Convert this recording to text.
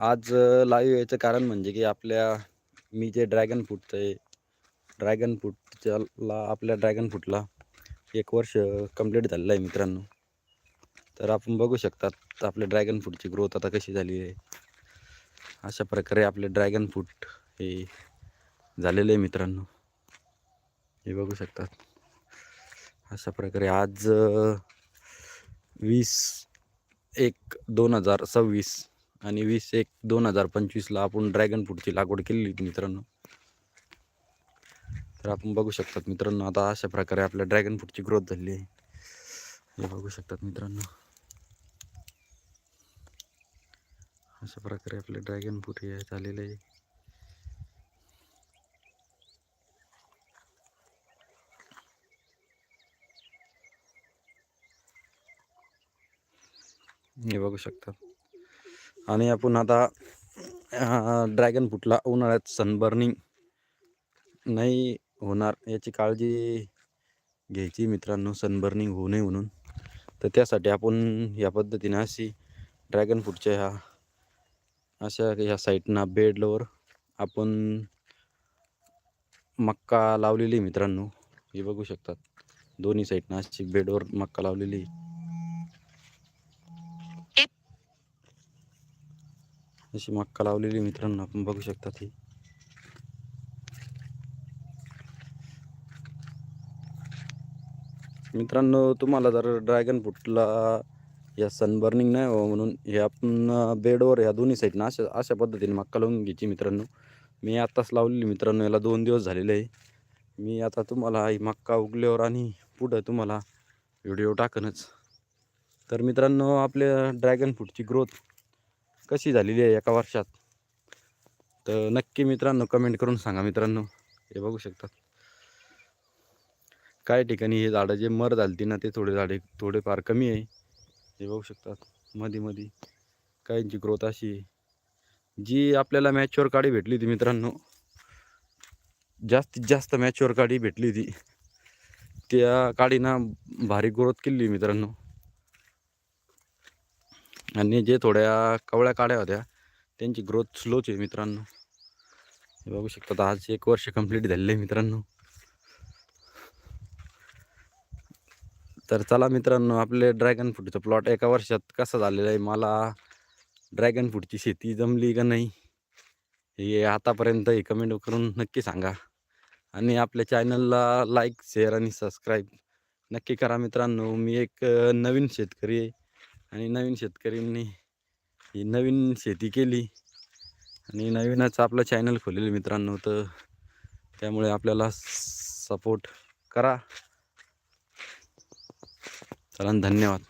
आज लाईव्ह यायचं कारण म्हणजे की आपल्या मी जे ड्रॅगन फ्रूटचं आहे ड्रॅगन फ्रूटच्याला आपल्या ड्रॅगन फ्रूटला एक वर्ष कंप्लीट झालेलं आहे मित्रांनो. तर आपण बघू शकतात आपल्या ड्रॅगन फ्रूटची ग्रोथ आता कशी झाली आहे. अशा प्रकारे आपले ड्रॅगन फ्रूट हे झालेले आहे मित्रांनो. हे बघू शकतात. अशा प्रकारे आज वीस एक दोन हजार सव्वीस आणि वीस एक दोन हजार पंचवीसला आपण ड्रॅगन फ्रूटची लागवड केलेली होती मित्रांनो. तर आपण बघू शकतात मित्रांनो आता अशा प्रकारे आपल्या ड्रॅगन फ्रूटची ग्रोथ झाली आहे. हे बघू शकतात मित्रांनो. अशा प्रकारे आपले ड्रॅगन फ्रूट हे झालेलं आहे. हे बघू शकतात. आणि आपण आता ड्रॅगन फ्रूटला उन्हाळ्यात सनबर्निंग नाही होणार याची काळजी घ्यायची मित्रांनो सनबर्निंग होऊ नये म्हणून. तर त्यासाठी आपण या पद्धतीने अशी ड्रॅगन फ्रूटच्या ह्या अशा ह्या साईडना बेडवर आपण मक्का लावलेली मित्रांनो. हे बघू शकतात. दोन्ही साईडनं अशी बेडवर मक्का लावलेली अशी मक्का लावलेली मित्रांनो आपण बघू शकतात ही मित्रांनो तुम्हाला जर ड्रॅगन फ्रूटला या सनबर्निंग नाही हो म्हणून हे आपण बेडवर ह्या दोन्ही साईडनं अशा अशा पद्धतीने मक्का लावून घ्यायची मित्रांनो. मी आत्ताच लावलेली मित्रांनो याला दोन दिवस झालेले आहे. मी आता तुम्हाला ही मक्का उगल्यावर आणि पुढं तुम्हाला व्हिडिओ टाकनच. तर मित्रांनो आपल्या ड्रॅगन फ्रूटची ग्रोथ कशी झालेली आहे एका वर्षात? तर नक्की मित्रांनो कमेंट करून सांगा मित्रांनो. हे बघू शकतात. काय ठिकाणी हे झाडं जे मर झालती ना ते थोडे झाडे थोडेफार कमी आहे. हे बघू शकतात. मध्ये मध्ये काहींची ग्रोथ अशी आहे. जी आपल्याला मॅच्युअर काडी भेटली होती मित्रांनो जास्तीत जास्त मॅच्युअर काडी भेटली होती. त्या काडीनं भारी ग्रोथ केली मित्रांनो. आणि जे थोड्या कवळ्या काड्या होत्या त्यांची ग्रोथ स्लोच आहे मित्रांनो. हे बघू शकतात आज एक वर्ष कंप्लीट झालेलं आहे मित्रांनो. तर चला मित्रांनो आपले ड्रॅगन फ्रूटचं प्लॉट एका वर्षात कसा झालेला आहे मला ड्रॅगन फ्रूटची शेती जमली का नाही हे आतापर्यंत हे कमेंट करून नक्की सांगा. आणि आपल्या चॅनलला लाईक शेअर आणि सबस्क्राईब नक्की करा मित्रांनो. मी एक नवीन शेतकरी आहे. आणि नवीन शेतकऱ्यांनी ही नवीन शेती केली. आणि नवीनच आपलं चॅनल खोलेलं मित्रांनो. तर त्यामुळे आपल्याला सपोर्ट करा. चला धन्यवाद.